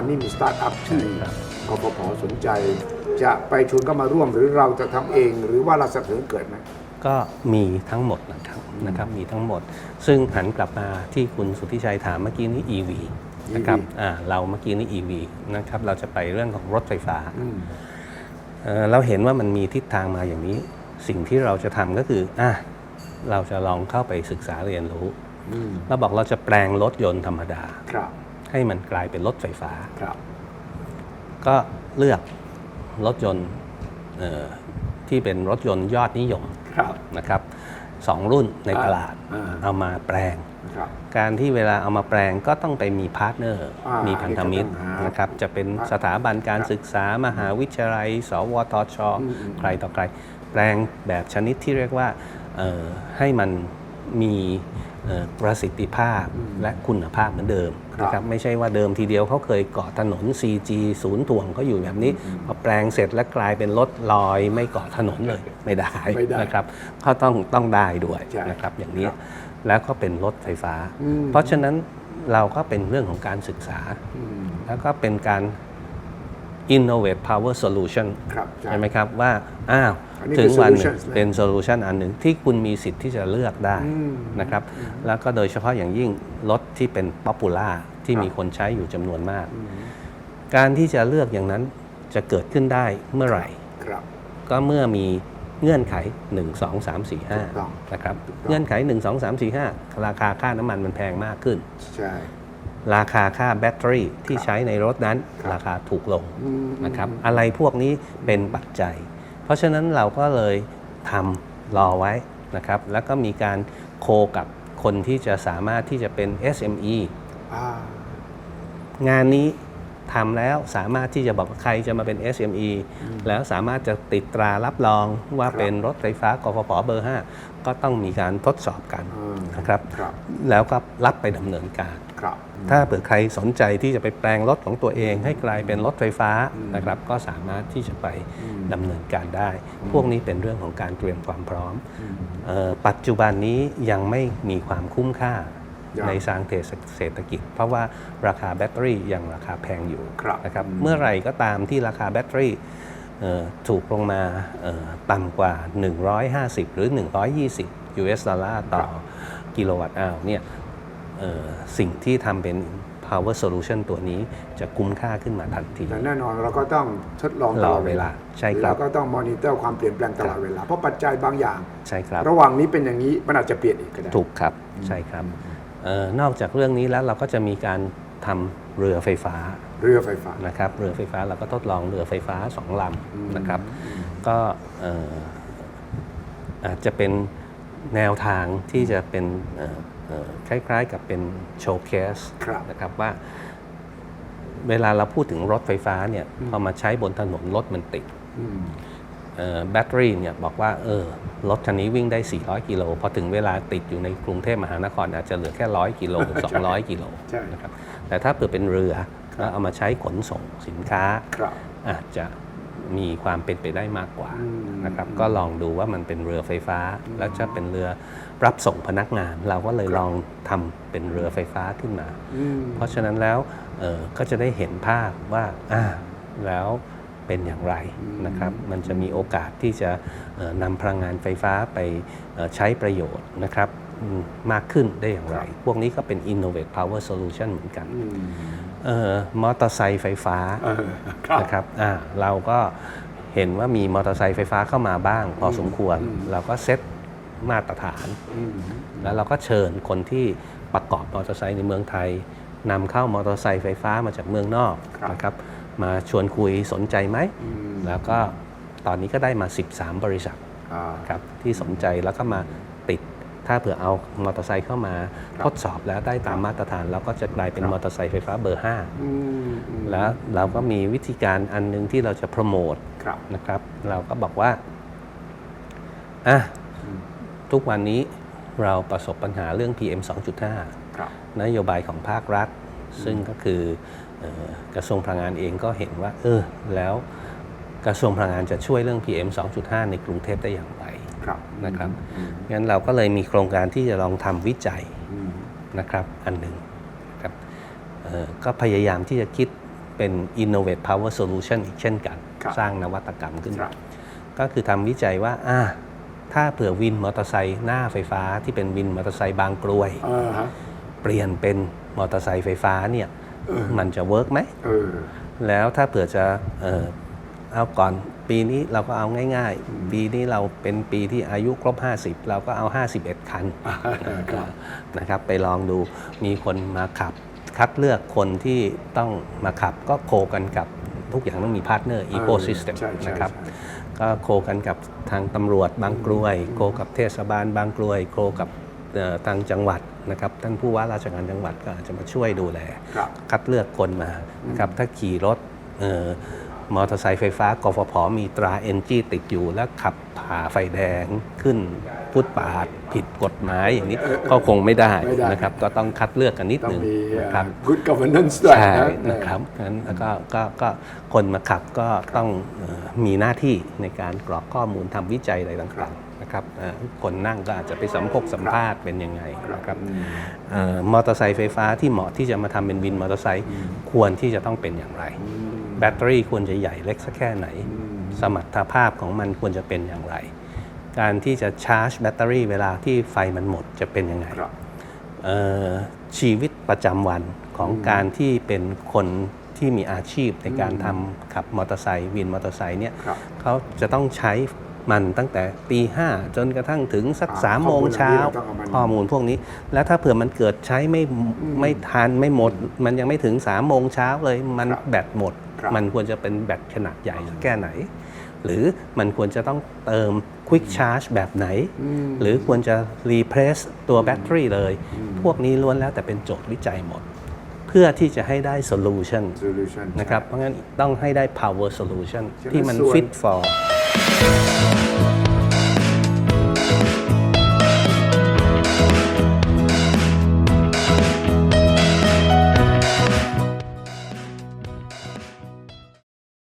การนี่มีสตาร์ทอัพที่ใช่ครับกฟผสนใจ จะไปชวนเข้ามาร่วมหรือเราจะทำเองหรือว่าเราสนับสนุนเกิดไหมก็มีทั้งหมดนะครับนะครับมีทั้งหมด ซึ่งหันกลับมาที่คุณสุทธิชัยถามเมื่อกี้นี้ EV นะครับอ่าเราเมื่อกี้นี้ EV นะครับเราจะไปเรื่องของรถไฟฟ้าอืมเอ่อเราเห็นว่ามันมีทิศทางมาอย่างนี้ สิ่งที่เราจะทำก็คืออะเราจะลองเข้าไปศึกษาเรียนรู้อืมเราบอกเราจะแปลงรถยนต์ธรรมดาครับ ให้มันกลายเป็นรถไฟฟ้า ครับ ก็เลือกรถยนต์เอ่อที่เป็นรถยนต์ยอดนิยมครับนะครับสองรุ่นในตลาดอ่าเอามาแปลงครับการที่เวลาเอามาแปลงก็ต้องไปมีพาร์ทเนอร์อ่ามีมีพันธมิตรอันนี้ก็ต้องหานนะครับ จะเป็นสถาบันการศึกษามหาวิทยาลัย สวทชอืมอืมใครต่อใคร แปลงแบบชนิดที่เรียกว่าเอ่อให้มันมีเอ่อ ประสิทธิภาพและคุณภาพเหมือนเดิมครับนะครับไม่ใช่ว่าเดิมทีเดียวเขาเคยเกาะถนน CG ศูนย์ถ่วงเขาอยู่แบบนี้พอแปลงเสร็จแล้วกลายเป็นรถลอยไม่เกาะถนนเลยไม่ได้ไม่ได้นะครับเขาต้องต้องได้ด้วยใช่นะครับอย่างนี้ครับแล้วก็เป็นรถไฟฟ้าอืมเพราะฉะนั้นเราก็เป็นเรื่องของการศึกษาอืมแล้วก็เป็นการ innovate power solution ครับใช่ใช่ไหมครับว่าอ้าวอันนี้ถึงคือวันหนึ่ง solutions เลยเป็น solution อันหนึ่งที่คุณมีสิทธิ์ที่จะเลือกได้อืมนะครับแล้วก็โดยเฉพาะอย่างยิ่งรถที่เป็น popular ที่ครับมีคนใช้อยู่จำนวนมาก การที่จะเลือกอย่างนั้นจะเกิดขึ้นได้เมื่อไหร่ครับก็เมื่อมีเงื่อนไข 1 2 3 4ถูกต้อง5นะครับถูกต้องเงื่อนไข 1 2 3 4 5 ราคาค่าน้ำมันมันแพงมากขึ้นใช่ ราคาค่าแบตเตอรี่ที่ใช้ในรถนั้นครับราคาถูกลงอืมนะครับอะไรพวกนี้เป็นปัจจัย เพราะฉะนั้นเราก็เลยทำรอไว้นะครับแล้วก็มีการโคกับคนที่จะสามารถที่จะเป็น SME อ่างานนี้ ทำแล้วสามารถที่จะบอกว่าใครจะมาเป็น SME แล้วสามารถจะติดตรารับรองว่าครับเป็นรถไฟฟ้ากฟผเบอร์ 5 ก็ต้องมีการทดสอบกันอืมนะครับครับแล้วก็รับไปดำเนินการครับถ้าเผื่อใครสนใจที่จะไปแปลงรถของตัวเอง ให้กลายเป็นรถไฟฟ้านะครับ ก็สามารถที่จะไปดำเนินการได้ พวกนี้เป็นเรื่องของการเตรียมความพร้อมเออปัจจุบันนี้ยังไม่มีความคุ้มค่ายัง ในทางเศรษฐกิจ เพราะว่าราคาแบตเตอรี่ยังราคาแพงอยู่ครับนะครับเมื่อไหร่ก็ตามที่ราคาแบตเตอรี่เอ่อถูกลงมาเอ่อต่ำกว่า 150 หรือ 120 US ดอลลาร์ต่อกิโลวัตต์อาวเนี่ยเอ่อสิ่งที่ทำเป็น power solution ตัวนี้จะคุ้มค่าขึ้นมาทันทีแต่แน่นอนเราก็ต้องทดลองตลอดรอเวลา ใช่ครับแล้วก็ต้องมอนิเตอร์ความเปลี่ยนแปลงตลอดเวลา เพราะปัจจัยบางอย่าง ใช่ครับ ระหว่างนี้เป็นอย่างนี้มันอาจจะเปลี่ยนอีกก็ได้ ถูกครับ ใช่ครับเออ นอกจากเรื่องนี้แล้วเราก็จะมีการทำเรือไฟฟ้าเรือไฟฟ้านะครับเรือไฟฟ้าเราก็ทดลองเรือไฟฟ้าสองลำนะครับก็เอ่ออาจจะเป็นแนวทางที่จะเป็นเอ่อเอ่อคล้ายๆกับเป็นโชว์เคสครับนะครับว่าเวลาเราพูดถึงรถไฟฟ้าเนี่ยพอมาใช้บนถนนรถมันติดอืมเอ่อ แบตเตอรี่เนี่ยบอกว่าเออรถคันนี้วิ่งได้ 400 กิโลพอถึงเวลาติดอยู่ในกรุงเทพมหานครอาจจะเหลือแค่ 100 กิโล 200 กิโลใช่นะครับแต่ถ้าเปิดเป็นเรือแล้วเอามาใช้ขนส่งสินค้าครับอาจจะมีความเป็นไปได้มากกว่าอืมนะครับก็ลองดูว่ามันเป็นเรือไฟฟ้า แล้วจะเป็นเรือรับส่งพนักงาน เราก็เลยลองทำเป็นเรือไฟฟ้าขึ้นมาอืมเพราะฉะนั้นแล้วเอ่อก็จะได้เห็นภาพว่าอ่าแล้ว เป็นอย่างไรนะครับมันจะมีโอกาสที่จะเอ่อนำพลังงานไฟฟ้าไปเอ่อใช้ประโยชน์นะครับอืมมากขึ้นได้อย่างไร พวกนี้ก็เป็น innovate power solution เหมือนกันอืมเอ่อมอเตอร์ไซค์ไฟฟ้าเออครับนะครับอ่าเราก็เห็นว่ามีมอเตอร์ไซค์ไฟฟ้าเข้ามาบ้าง พอสมควรเราก็เซตมาตรฐานอืมแล้วเราก็เชิญคนที่ประกอบมอเตอร์ไซค์ในเมืองไทยนำเข้ามอเตอร์ไซค์ไฟฟ้ามาจากเมืองนอกครับนะครับ มาชวนคุยสนใจไหมอืมแล้วก็ตอนนี้ก็ได้มา 13 บริษัทอ่าครับที่สนใจแล้วก็มาติด ถ้าเผื่อเอามอเตอร์ไซค์เข้ามาครับทดสอบแล้วได้ตามมาตรฐาน เราก็จะกลายเป็นมอเตอร์ไซค์ไฟฟ้าเบอร์5อืมอืมแล้วเราก็มีวิธีการอันหนึงที่เราจะโปรโมทครับนะครับ เราก็บอกว่าอะทุกวันนี้เราประสบปัญหาเรื่อง PM 2.5ครับนโยบายของภาครัฐ ซึ่งก็คือเอ่อกระทรวงพลังงานเองก็เห็นว่า เออ แล้วกระทรวงพลังงานจะช่วยเรื่อง PM 2.5 ในกรุงเทพได้อย่างไรครับนะครับงั้นเราก็เลยมีโครงการที่จะลองทำวิจัยอืมนะครับอันหนึ่งครับเอ่อก็พยายามที่จะคิดเป็น innovate power solution อีกเช่นกันครับสร้างนวัตกรรมขึ้นครัมาบก็คือทำวิจัยว่าอ่าถ้าเผื่อวินมอเตอร์ไซค์หน้าไฟฟ้าที่เป็นวินมอเตอร์ไซค์บางกรวย เออฮะเปลี่ยนเป็นมอเตอร์ไซค์ไฟฟ้าเนี่ยมันจะเวิร์กไหมเออแล้วถ้าเผื่อจะเอ่อเอาก่อนปีนี้เราก็เอาง่ายๆ ปีนี้เราเป็นปีที่อายุครบ 50 เราก็เอา 51 คันครับนะครับไปลองดูมีคนมาขับ คัดเลือกคนที่ต้องมาขับก็โคกันกับทุกอย่างต้องมีพาร์ทเนอร์อีโคซิสเต็มใช่ใช่นะครับใช่ก็โคกันกับทางตำรวจบางกรวย โคกับเทศบาลบางกรวย โคกับเอ่อ ทางจังหวัดนะครับท่านผู้ว่าราชการจังหวัดก็อาจจะมาช่วยดูแลครับคัดเลือกคนมานะครับถ้าขี่รถเอ่อมอเตอร์ไซค์ไฟฟ้ากฟผมีตราเอ็นจีติดอยู่ แล้วขับผ่าไฟแดงขึ้นฟุตปาดผิดกฎหมายอย่างนี้ก็คงไม่ได้ไม่ได้นะครับ ก็ต้องคัดเลือกกันนิดต้องหนึ่งมีนะครับ good governance ด้วยใช่นะนะครับงั้นแล้วก็ก็ก็คนมาขับก็ต้องเอ่อมีหน้าที่ในการกรอกข้อมูลทำวิจัยอะไรต่างๆ นะครับเอ่อคนนั่งก็อาจจะไปสัมพกสัมภาษณ์เป็นยังไงนะครับเอ่อมอเตอร์ไซค์ไฟฟ้าที่เหมาะที่จะมาทำเป็นวินมอเตอร์ไซค์ควรที่จะต้องเป็นอย่างไร แบตเตอรี่ควรจะใหญ่เล็กสักแค่ไหน สมรรถภาพของมันควรจะเป็นอย่างไร การที่จะชาร์จแบตเตอรี่เวลาที่ไฟมันหมดจะเป็นยังไงครับเอ่อชีวิตประจำวันของการที่เป็นคนที่มีอาชีพในการทำขับมอเตอร์ไซค์วินมอเตอร์ไซค์เนี่ยครับเขาจะต้องใช้ มันตั้งแต่ตีห้าจนกระทั่งถึงสักอ่าสามโมงเช้าข้อมูลเหล่านี้เราต้องเอามาข้อมูลพวกนี้ แล้วถ้าเผื่อมันเกิดใช้ไม่ไม่ทันไม่หมด มันยังไม่ถึงสามโมงเช้าเลยมันครับแบตหมดครับมันควรจะเป็นแบตขนาดใหญ่สักแค่ไหน หรือมันควรจะต้องเติม Quick Charge แบบไหน หรือควรจะ replace ตัวแบตเตอรี่เลย พวกนี้ล้วนแล้วแต่เป็นโจทย์วิจัยหมด เพื่อที่จะให้ได้ solution solution นะครับเพราะงั้นต้องให้ได้ power solution ฉะนั้นที่มันส่วน fit for あっ。